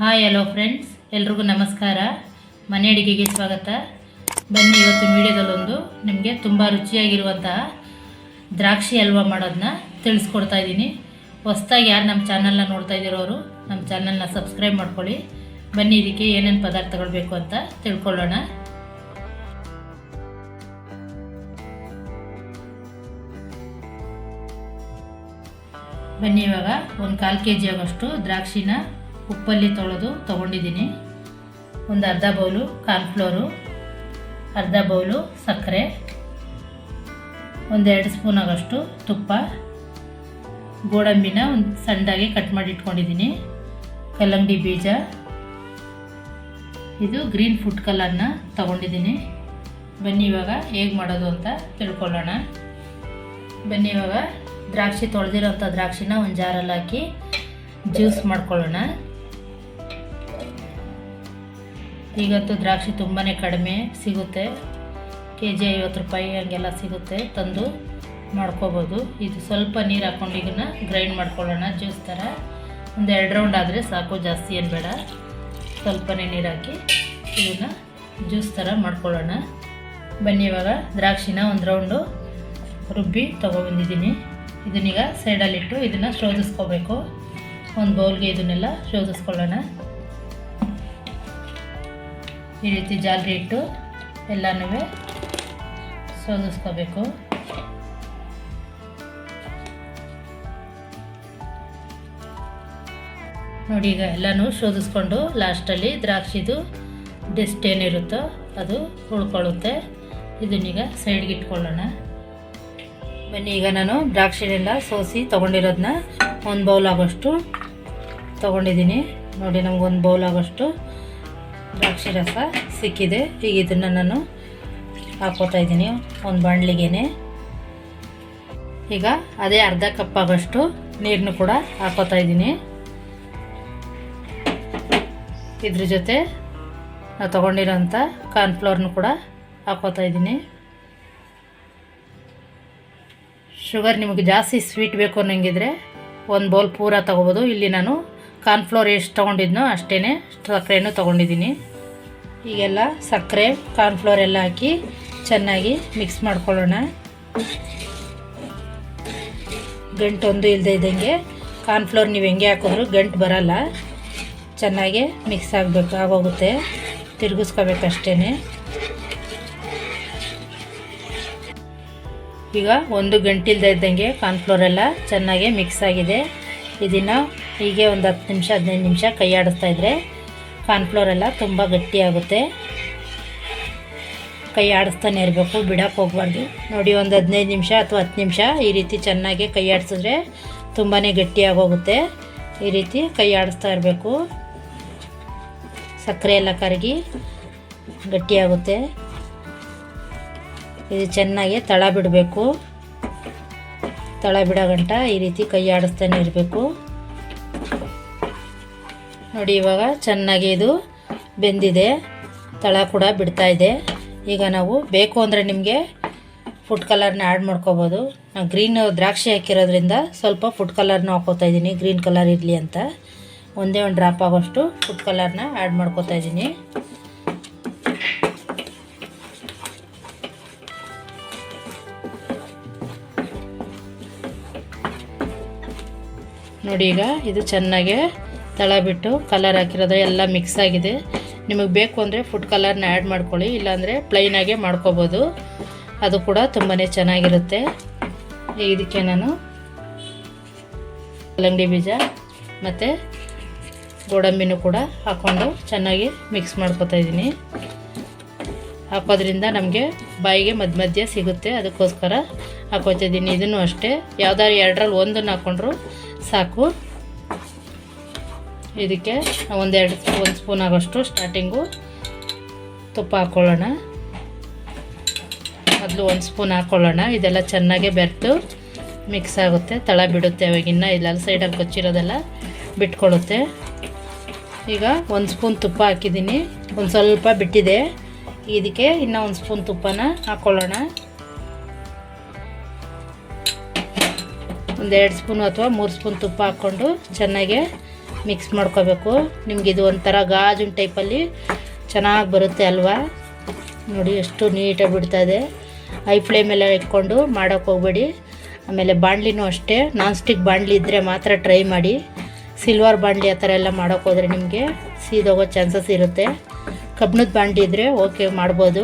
Hi hello friends ಎಲ್ರಿಗೂ ನಮಸ್ಕಾರ. ಮನೆ ಅಡುಗೆಗೆ ಸ್ವಾಗತ. ಬನ್ನಿ ಇವತ್ತಿನ ವಿಡಿಯೋದಲ್ಲೊಂದು ನಿಮಗೆ ತುಂಬ ರುಚಿಯಾಗಿರುವಂತಹ ದ್ರಾಕ್ಷಿ ಹಲ್ವ ಮಾಡೋದನ್ನ ತಿಳಿಸ್ಕೊಡ್ತಾ ಇದ್ದೀನಿ. ಹೊಸ್ದಾಗಿ ಯಾರು ನಮ್ಮ ಚಾನಲ್ನ ನೋಡ್ತಾ ಇದ್ದೀರೋರು ನಮ್ಮ ಚಾನಲ್ನ ಸಬ್ಸ್ಕ್ರೈಬ್ ಮಾಡ್ಕೊಳ್ಳಿ. ಬನ್ನಿ ಇದಕ್ಕೆ ಏನೇನು ಪದಾರ್ಥಗಳು ಬೇಕು ಅಂತ ತಿಳ್ಕೊಳ್ಳೋಣ. ಬನ್ನಿ ಇವಾಗ ಒಂದು ಕಾಲು ಕೆ ಜಿ ಆಗೋಷ್ಟು ದ್ರಾಕ್ಷಿನ ಉಪ್ಪಲ್ಲಿ ತೊಳೆದು ತೊಗೊಂಡಿದ್ದೀನಿ. ಒಂದು ಅರ್ಧ ಬೌಲು ಕಾರ್ನ್ಫ್ಲೋರು ಅರ್ಧ ಬೌಲು ಸಕ್ಕರೆ, ಒಂದೆರಡು ಸ್ಪೂನ್ ಆಗೋಷ್ಟು ತುಪ್ಪ, ಗೋಡಂಬಿನ ಒಂದು ಸಣ್ಣದಾಗಿ ಕಟ್ ಮಾಡಿ ಇಟ್ಕೊಂಡಿದ್ದೀನಿ. ಕಲ್ಲಂಗಡಿ ಬೀಜ, ಇದು ಗ್ರೀನ್ ಫುಡ್ ಕಲರ್ನ ತಗೊಂಡಿದ್ದೀನಿ. ಬನ್ನಿ ಇವಾಗ ಹೇಗೆ ಮಾಡೋದು ಅಂತ ತಿಳ್ಕೊಳ್ಳೋಣ. ಬನ್ನಿ ಇವಾಗ ದ್ರಾಕ್ಷಿ ತೊಳೆದಿರೋಂಥ ದ್ರಾಕ್ಷಿನ ಒಂದು ಜಾರಲ್ಲಿ ಹಾಕಿ ಜ್ಯೂಸ್ ಮಾಡ್ಕೊಳ್ಳೋಣ. ಈಗಂತೂ ದ್ರಾಕ್ಷಿ ತುಂಬಾ ಕಡಿಮೆ ಸಿಗುತ್ತೆ. ಕೆ ಜಿ ಐವತ್ತು ರೂಪಾಯಿ ಹಂಗೆಲ್ಲ ಸಿಗುತ್ತೆ. ತಂದು ಮಾಡ್ಕೋಬೋದು. ಇದು ಸ್ವಲ್ಪ ನೀರು ಹಾಕ್ಕೊಂಡು ಇದನ್ನು ಗ್ರೈಂಡ್ ಮಾಡ್ಕೊಳ್ಳೋಣ. ಜ್ಯೂಸ್ ಥರ. ಒಂದು ಎರಡು ರೌಂಡ್ ಆದರೆ ಸಾಕು. ಜಾಸ್ತಿ ಏನು ಬೇಡ. ಸ್ವಲ್ಪನೇ ನೀರು ಹಾಕಿ ಇದನ್ನು ಜ್ಯೂಸ್ ಥರ ಮಾಡ್ಕೊಳ್ಳೋಣ. ಬನ್ನಿ ಇವಾಗ ದ್ರಾಕ್ಷಿನ ಒಂದು ರೌಂಡು ರುಬ್ಬಿ ತೊಗೊಬಂದಿದ್ದೀನಿ ಇದನ್ನೀಗ ಸೈಡಲ್ಲಿಟ್ಟು ಇದನ್ನು ಶೋಧಿಸ್ಕೋಬೇಕು ಒಂದು ಬೌಲ್ಗೆ ಇದನ್ನೆಲ್ಲ ಶೋಧಿಸ್ಕೊಳ್ಳೋಣ ಈ ರೀತಿ ಜಾಲರಿ ಇಟ್ಟು ಎಲ್ಲನೂ ಸೋದಿಸ್ಕೋಬೇಕು ನೋಡಿ ಈಗ ಎಲ್ಲನೂ ಶೋಧಿಸ್ಕೊಂಡು ಲಾಸ್ಟಲ್ಲಿ ದ್ರಾಕ್ಷಿದು ಡೆಸ್ಟ್ ಏನಿರುತ್ತೋ ಅದು ಉಳ್ಕೊಳ್ಳುತ್ತೆ. ಇದನ್ನೀಗ ಸೈಡ್ಗೆ ಇಟ್ಕೊಳ್ಳೋಣ. ಬನ್ನಿ, ಈಗ ನಾನು ದ್ರಾಕ್ಷಿನೆಲ್ಲ ಸೋಸಿ ತೊಗೊಂಡಿರೋದನ್ನ ಒಂದು ಬೌಲ್ ಆಗೋಷ್ಟು ತೊಗೊಂಡಿದ್ದೀನಿ. ನೋಡಿ ನಮ್ಗೆ ಒಂದು ಬೌಲ್ ಆಗೋಷ್ಟು ದ್ರಾಕ್ಷಿ ರಸ ಸಿಕ್ಕಿದೆ. ಈಗ ಇದನ್ನು ನಾನು ಹಾಕೋತಾ ಇದ್ದೀನಿ ಒಂದು ಬಾಣಲಿಗೆನೆ. ಈಗ ಅದೇ ಅರ್ಧ ಕಪ್ ಆಗೋಷ್ಟು ನೀರನ್ನು ಕೂಡ ಹಾಕೋತಾ ಇದ್ದೀನಿ. ಇದ್ರ ಜೊತೆ ನಾವು ತೊಗೊಂಡಿರೋಂಥ ಕಾರ್ನ್ಫ್ಲೋರ್ನು ಕೂಡ ಹಾಕೋತಾ ಇದ್ದೀನಿ. ಶುಗರ್ ನಿಮಗೆ ಜಾಸ್ತಿ ಸ್ವೀಟ್ ಬೇಕು ಅನ್ನೋಂಗಿದ್ರೆ ಒಂದು ಬೌಲ್ ಪೂರ ತೊಗೋಬೋದು. ಇಲ್ಲಿ ನಾನು ಕಾರ್ನ್ಫ್ಲೋರ್ ಎಷ್ಟು ತೊಗೊಂಡಿದ್ನೋ ಅಷ್ಟೇ ಸಕ್ಕರೆನೂ ತೊಗೊಂಡಿದ್ದೀನಿ. ಈಗೆಲ್ಲ ಸಕ್ಕರೆ, ಕಾರ್ನ್ಫ್ಲೋರ್ ಎಲ್ಲ ಹಾಕಿ ಚೆನ್ನಾಗಿ ಮಿಕ್ಸ್ ಮಾಡ್ಕೊಳ್ಳೋಣ. ಗಂಟೊಂದು ಇಲ್ಲದೆ ಇದ್ದಂಗೆ. ಕಾರ್ನ್ಫ್ಲೋರ್ ನೀವು ಹೆಂಗೆ ಹಾಕಿದ್ರು ಗಂಟು ಬರಲ್ಲ. ಚೆನ್ನಾಗೆ ಮಿಕ್ಸ್ ಆಗಬೇಕು, ಆಗೋಗುತ್ತೆ. ತಿರುಗಿಸ್ಕೋಬೇಕಷ್ಟೇ ಈಗ ಒಂದು ಗಂಟಿಲ್ದ ಇದ್ದಂಗೆ ಕಾರ್ನ್ಫ್ಲೋರ್ ಎಲ್ಲ ಚೆನ್ನಾಗಿ ಮಿಕ್ಸ್ ಆಗಿದೆ. ಇದನ್ನು ಹೀಗೆ ಒಂದು ಹತ್ತು ನಿಮಿಷ, ಹದಿನೈದು ನಿಮಿಷ ಕೈ ಆಡಿಸ್ತಾ ಇದ್ದರೆ ಕಾರ್ನ್ಫ್ಲೋರ್ ಎಲ್ಲ ತುಂಬ ಗಟ್ಟಿಯಾಗುತ್ತೆ. ಕೈ ಆಡಿಸ್ತಾನೆ ಇರಬೇಕು, ಬಿಡಕ್ಕೆ ಹೋಗ್ಬಾರ್ದು. ನೋಡಿ, ಒಂದು ಹದಿನೈದು ನಿಮಿಷ ಅಥವಾ ಹತ್ತು ನಿಮಿಷ ಈ ರೀತಿ ಚೆನ್ನಾಗಿ ಕೈ ಆಡಿಸಿದ್ರೆ ತುಂಬಾ ಗಟ್ಟಿಯಾಗೋಗುತ್ತೆ. ಈ ರೀತಿ ಕೈ ಆಡಿಸ್ತಾ ಇರಬೇಕು. ಸಕ್ಕರೆ ಎಲ್ಲ ಕರಗಿ ಗಟ್ಟಿಯಾಗುತ್ತೆ. ಇದು ಚೆನ್ನಾಗಿ ತಳ ಬಿಡಬೇಕು. ತಳ ಬಿಡೋಗಂಟ ಈ ರೀತಿ ಕೈ ಆಡಿಸ್ತಾನೆ ಇರಬೇಕು. ನೋಡಿ ಇವಾಗ ಚೆನ್ನಾಗಿ ಇದು ಬೆಂದಿದೆ, ತಳ ಕೂಡ ಬಿಡ್ತಾ ಇದೆ. ಈಗ ನಾವು ಬೇಕು ಅಂದರೆ ನಿಮಗೆ ಫುಡ್ ಕಲರ್ನ ಆ್ಯಡ್ ಮಾಡ್ಕೋಬೋದು. ನಾವು ಗ್ರೀನ್ ದ್ರಾಕ್ಷಿ ಹಾಕಿರೋದ್ರಿಂದ ಸ್ವಲ್ಪ ಫುಡ್ ಕಲರ್ನ ಹಾಕೋತಾ ಇದ್ದೀನಿ ಗ್ರೀನ್ ಕಲರ್ ಇರಲಿ ಅಂತ. ಒಂದೇ ಒಂದು ಡ್ರಾಪ್ ಆಗೋಷ್ಟು ಫುಡ್ ಕಲರ್ನ ಆ್ಯಡ್ ಮಾಡ್ಕೋತಾ ಇದ್ದೀನಿ ನೋಡಿ ಈಗ ಇದು ಚೆನ್ನಾಗೆ ತಳ ಬಿಟ್ಟು ಕಲರ್ ಹಾಕಿರೋದು, ಎಲ್ಲ ಮಿಕ್ಸ್ ಆಗಿದೆ. ನಿಮಗೆ ಬೇಕು ಅಂದರೆ ಫುಡ್ ಕಲರ್ನ ಆ್ಯಡ್ ಮಾಡ್ಕೊಳ್ಳಿ, ಇಲ್ಲಾಂದರೆ ಪ್ಲೈನಾಗೆ ಮಾಡ್ಕೋಬೋದು. ಅದು ಕೂಡ ತುಂಬಾ ಚೆನ್ನಾಗಿರುತ್ತೆ. ಇದಕ್ಕೆ ನಾನು ಕಲ್ಲಂಗಡಿ ಬೀಜ ಮತ್ತು ಗೋಡಂಬಿನೂ ಕೂಡ ಹಾಕ್ಕೊಂಡು ಚೆನ್ನಾಗಿ ಮಿಕ್ಸ್ ಮಾಡ್ಕೊತಾ ಇದ್ದೀನಿ. ಹಾಕೋದ್ರಿಂದ ನಮಗೆ ಬಾಯಿಗೆ ಮಧ್ಯ ಮಧ್ಯ ಸಿಗುತ್ತೆ, ಅದಕ್ಕೋಸ್ಕರ ಹಾಕೋತಿದ್ದೀನಿ ಇದನ್ನು ಅಷ್ಟೇ, ಯಾವ್ದಾದ್ರು ಎರಡರಲ್ಲಿ ಒಂದನ್ನು ಹಾಕ್ಕೊಂಡ್ರು ಸಾಕು. ಇದಕ್ಕೆ ಒಂದೆರಡು ಒಂದು ಸ್ಪೂನ್ ಆಗೋಷ್ಟು ಸ್ಟಾರ್ಟಿಂಗು ತುಪ್ಪ ಹಾಕ್ಕೊಳ್ಳೋಣ ಮೊದಲು ಒಂದು ಸ್ಪೂನ್ ಹಾಕ್ಕೊಳ್ಳೋಣ ಇದೆಲ್ಲ ಚೆನ್ನಾಗೆ ಬೆರೆತು ಮಿಕ್ಸ್ ಆಗುತ್ತೆ. ತಳ ಬಿಡುತ್ತೆ ಅವಾಗಿನ್ನ ಇಲ್ಲೆಲ್ಲ ಸೈಡಲ್ಲಿ ಕೊಚ್ಚಿರೋದೆಲ್ಲ ಬಿಟ್ಕೊಳುತ್ತೆ ಈಗ ಒಂದು ಸ್ಪೂನ್ ತುಪ್ಪ ಹಾಕಿದ್ದೀನಿ. ಒಂದು ಸ್ವಲ್ಪ ಬಿಟ್ಟಿದೆ. ಇದಕ್ಕೆ ಇನ್ನೂ ಒಂದು ಸ್ಪೂನ್ ತುಪ್ಪನ ಹಾಕ್ಕೊಳ್ಳೋಣ ಒಂದು ಎರಡು ಸ್ಪೂನು ಅಥವಾ ಮೂರು ಸ್ಪೂನ್ ತುಪ್ಪ ಹಾಕ್ಕೊಂಡು ಚೆನ್ನಾಗೆ ಮಿಕ್ಸ್ ಮಾಡ್ಕೋಬೇಕು. ನಿಮ್ಗೆ ಇದು ಒಂಥರ ಗಾಜಿನ ಟೈಪಲ್ಲಿ ಚೆನ್ನಾಗಿ ಬರುತ್ತೆ ಅಲ್ವಾ? ನೋಡಿ ಎಷ್ಟು ನೀಟಾಗಿ ಇದೆ. ಹೈ ಫ್ಲೇಮೆಲ್ಲ ಇಟ್ಕೊಂಡು ಮಾಡೋಕ್ಕೆ ಹೋಗ್ಬೇಡಿ. ಆಮೇಲೆ ಬಾಣಲಿನೂ ಅಷ್ಟೇ. ನಾನ್ ಸ್ಟಿಕ್ ಬಾಣಲಿ ಇದ್ದರೆ ಮಾತ್ರ ಟ್ರೈ ಮಾಡಿ. ಸಿಲ್ವರ್ ಬಾಂಡ್ಲಿ ಆ ಥರ ಎಲ್ಲ ಮಾಡೋಕ್ಕೆ ಹೋದರೆ ನಿಮಗೆ ಸೀದೋಗೋ ಚಾನ್ಸಸ್ ಇರುತ್ತೆ. ಕಬ್ಬಿಣದ ಬಾಣಲಿ ಇದ್ದರೆ ಓಕೆ ಮಾಡ್ಬೋದು.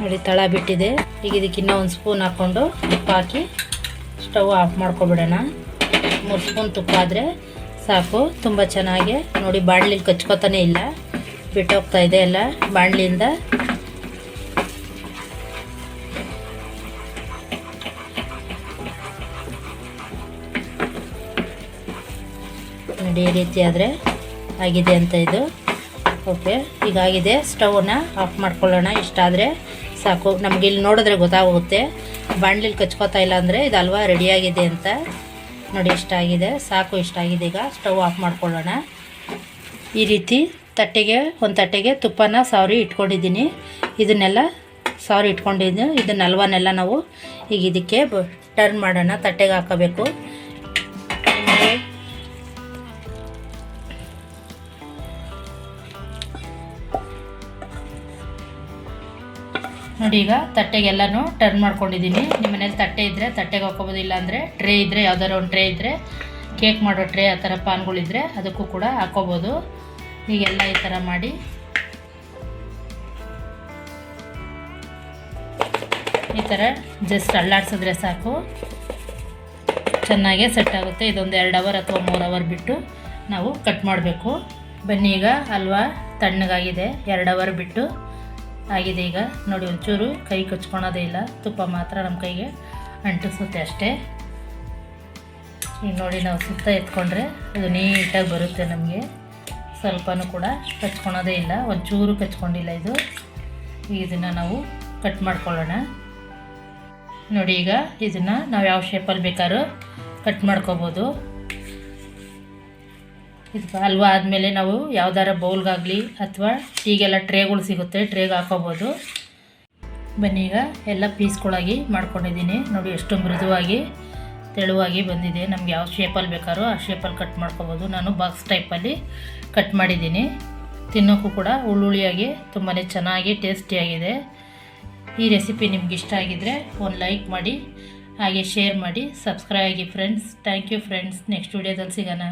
ನೋಡಿ ತಳ ಬಿಟ್ಟಿದೆ. ಈಗ ಇದಕ್ಕೆ ಇನ್ನೂ ಒಂದು ಸ್ಪೂನ್ ಹಾಕ್ಕೊಂಡು ತುಪ್ಪ ಹಾಕಿ ಸ್ಟವ್ ಆಫ್ ಮಾಡ್ಕೊಬಿಡೋಣ. ಮೂರು ಸ್ಪೂನ್ ತುಪ್ಪ ಆದರೆ ಸಾಕು. ತುಂಬ ಚೆನ್ನಾಗಿ ನೋಡಿ ಬಾಣಲಿಲಿ ಕಚ್ಕೋತಾನೆ ಇಲ್ಲ. ಬಿಟ್ಟೋಗ್ತಾ ಇದೆ ಎಲ್ಲ ಬಾಣಲಿಯಿಂದ. ನೋಡಿ ಈ ರೀತಿ ಆದರೆ ಆಗಿದೆ ಅಂತ ಇದು. ಓಕೆ ಈಗಾಗಿದೆ ಸ್ಟವನ್ನ ಸ್ಟವ್ನ ಆಫ್ ಮಾಡ್ಕೊಳ್ಳೋಣ. ಇಷ್ಟಾದರೆ ಸಾಕು. ನಮ್ಗೆ ಇಲ್ಲಿ ನೋಡಿದ್ರೆ ಗೊತ್ತಾಗುತ್ತೆ. ಬಾಣ್ಲಿಲಿ ಕಚ್ಕೋತಾ ಇಲ್ಲ ಅಂದರೆ ಇದು ಹಲ್ವಾ ರೆಡಿಯಾಗಿದೆ ಅಂತ. ನೋಡಿ ಇಷ್ಟಾಗಿದೆ ಸಾಕು ಇಷ್ಟಾಗಿದೆ ಈಗ ಸ್ಟವ್ ಆಫ್ ಮಾಡ್ಕೊಳ್ಳೋಣ. ಈ ರೀತಿ ತಟ್ಟೆಗೆ, ಒಂದು ತಟ್ಟೆಗೆ ತುಪ್ಪನ ಸಾರಿ ಇಟ್ಕೊಂಡಿದ್ದೀನಿ. ಇದನ್ನೆಲ್ಲ ಸಾರಿ ಇಟ್ಕೊಂಡಿದ್ದೀನಿ. ಇದನ್ನ ಹಲ್ವಾನೆಲ್ಲ ನಾವು ಈಗ ಇದಕ್ಕೆ ಟರ್ನ್ ಮಾಡೋಣ. ತಟ್ಟೆಗೆ ಹಾಕೋಬೇಕು. ನೋಡಿ ಈಗ ತಟ್ಟೆಗೆಲ್ಲನೂ ಟರ್ನ್ ಮಾಡ್ಕೊಂಡಿದ್ದೀನಿ. ನಿಮ್ಮ ಮನೇಲಿ ತಟ್ಟೆ ಇದ್ದರೆ ತಟ್ಟೆಗೆ ಹಾಕೋಬೋದು, ಇಲ್ಲಾಂದರೆ ಟ್ರೇ ಇದ್ದರೆ ಯಾವ್ದಾರು ಒಂದು ಟ್ರೇ ಇದ್ದರೆ ಕೇಕ್ ಮಾಡೋ ಟ್ರೇ ಆ ಥರ ಪಾನ್ಗಳಿದ್ರೆ ಅದಕ್ಕೂ ಕೂಡ ಹಾಕೋಬೋದು. ಈಗೆಲ್ಲ ಈ ಥರ ಮಾಡಿ. ಈ ಥರ ಜಸ್ಟ್ ಅಲ್ಲಾಡ್ಸಿದ್ರೆ ಸಾಕು. ಚೆನ್ನಾಗೇ ಸೆಟ್ ಆಗುತ್ತೆ. ಇದೊಂದು ಎರಡು ಅವರ್ ಅಥವಾ ಮೂರು ಅವರ್ ಬಿಟ್ಟು ನಾವು ಕಟ್ ಮಾಡಬೇಕು. ಬನ್ನಿ ಈಗ, ಹಲ್ವಾ ತಣ್ಣಗಾಗಿದೆ. ಎರಡು ಅವರ್ ಬಿಟ್ಟು. ಆಗಿದೆ ಈಗ. ನೋಡಿ, ಒಂಚೂರು ಕೈ ಕಚ್ಕೊಳೋದೇ ಇಲ್ಲ. ತುಪ್ಪ ಮಾತ್ರ ನಮ್ಮ ಕೈಗೆ ಅಂಟಿಸುತ್ತೆ ಅಷ್ಟೇ. ಈಗ ನೋಡಿ, ನಾವು ಸುತ್ತ ಎತ್ಕೊಂಡ್ರೆ ಅದು ನೀಟಾಗಿ ಬರುತ್ತೆ ನಮಗೆ. ಸ್ವಲ್ಪನೂ ಕೂಡ ಕಚ್ಕೊಳೋದೇ ಇಲ್ಲ. ಒಂಚೂರು ಕಚ್ಕೊಂಡಿಲ್ಲ ಇದು. ಇದನ್ನು ನಾವು ಕಟ್ ಮಾಡ್ಕೊಳ್ಳೋಣ. ನೋಡಿ, ಈಗ ಇದನ್ನು ನಾವು ಯಾವ ಶೇಪಲ್ಲಿ ಬೇಕಾದ್ರೂ ಕಟ್ ಮಾಡ್ಕೋಬೋದು. ಇದು ಹಲ್ವ ಆದಮೇಲೆ ನಾವು ಯಾವ್ದಾರ ಬೌಲ್ಗಾಗಲಿ ಅಥವಾ ಟೀಗೆಲ್ಲ ಟ್ರೇಗಳು ಸಿಗುತ್ತೆ, ಟ್ರೇಗೆ ಹಾಕೋಬೋದು. ಬನ್ನಿ ಈಗ ಎಲ್ಲ ಪೀಸ್ಗಳಾಗಿ ಮಾಡ್ಕೊಂಡಿದ್ದೀನಿ. ನೋಡಿ ಎಷ್ಟು ಮೃದುವಾಗಿ, ತೆಳುವಾಗಿ ಬಂದಿದೆ. ನಮ್ಗೆ ಯಾವ ಶೇಪಲ್ಲಿ ಬೇಕಾದ್ರೂ ಆ ಶೇಪಲ್ಲಿ ಕಟ್ ಮಾಡ್ಕೋಬೋದು. ನಾನು ಬಾಕ್ಸ್ ಟೈಪಲ್ಲಿ ಕಟ್ ಮಾಡಿದ್ದೀನಿ. ತಿನ್ನೋಕ್ಕೂ ಕೂಡ ಉಳ್ಳುಳಿಯಾಗಿ ತುಂಬಾ ಚೆನ್ನಾಗಿ ಟೇಸ್ಟಿಯಾಗಿದೆ. ಈ ರೆಸಿಪಿ ನಿಮ್ಗೆ ಇಷ್ಟ ಆಗಿದ್ದರೆ ಒಂದು ಲೈಕ್ ಮಾಡಿ, ಹಾಗೆ ಶೇರ್ ಮಾಡಿ ಸಬ್ಸ್ಕ್ರೈಬ್ ಆಗಿ friends thank you friends next ವೀಡಿಯೋದಲ್ಲಿ ಸಿಗೋಣ.